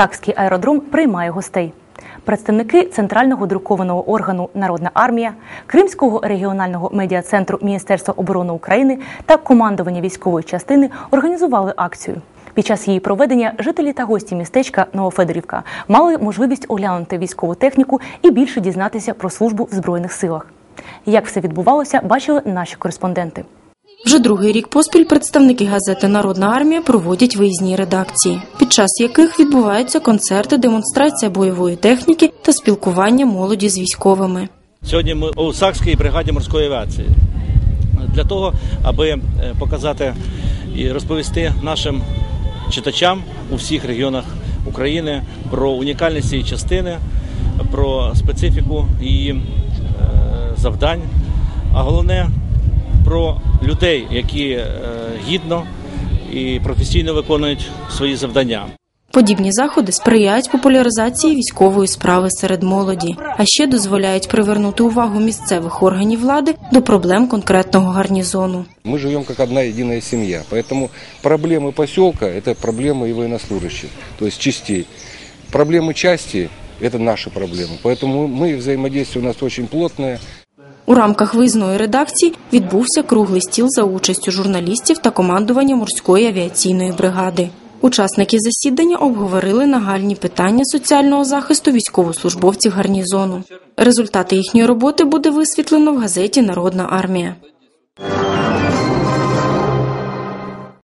Сакський аеродром приймає гостей. Представники центрального друкованого органу Народна армія, Кримського регіонального медіа-центру Міністерства оборони України та командування військової частини організували акцію. Під час її проведення жителі та гості містечка Новофедорівка мали можливість оглянути військову техніку і більше дізнатися про службу в збройних силах. Як все відбувалося, бачили наші кореспонденти. Вже другий рік поспіль представники газети Народна армія проводять виїзні редакції, під час яких відбуваються концерти, демонстрація бойової техніки та спілкування молоді з військовими. Сьогодні ми у Сакській бригаді морської авіації для того, аби е, показати і розповісти нашим читачам у всіх регіонах України про унікальність цієї частини, про специфіку її е, завдань, а головне про людей, які е, гідно і професійно виконують свої завдання. Подібні заходи сприяють популяризації військової справи серед молоді, а ще дозволяють привернути увагу місцевих органів влади до проблем конкретного гарнізону. Мы живем как одна единая семья, поэтому проблемы поселка – это проблемы и военнослужащих, то есть частей. Проблемы части – это наши проблемы, поэтому мы взаимодействие у нас очень плотное. У рамках виїзної редакції відбувся круглий стіл за участю журналістів та командування морської авіаційної бригади. Учасники засідання обговорили нагальні питання соціального захисту військовослужбовців гарнізону. Результати їхньої роботи буде висвітлено в газеті Народна армія.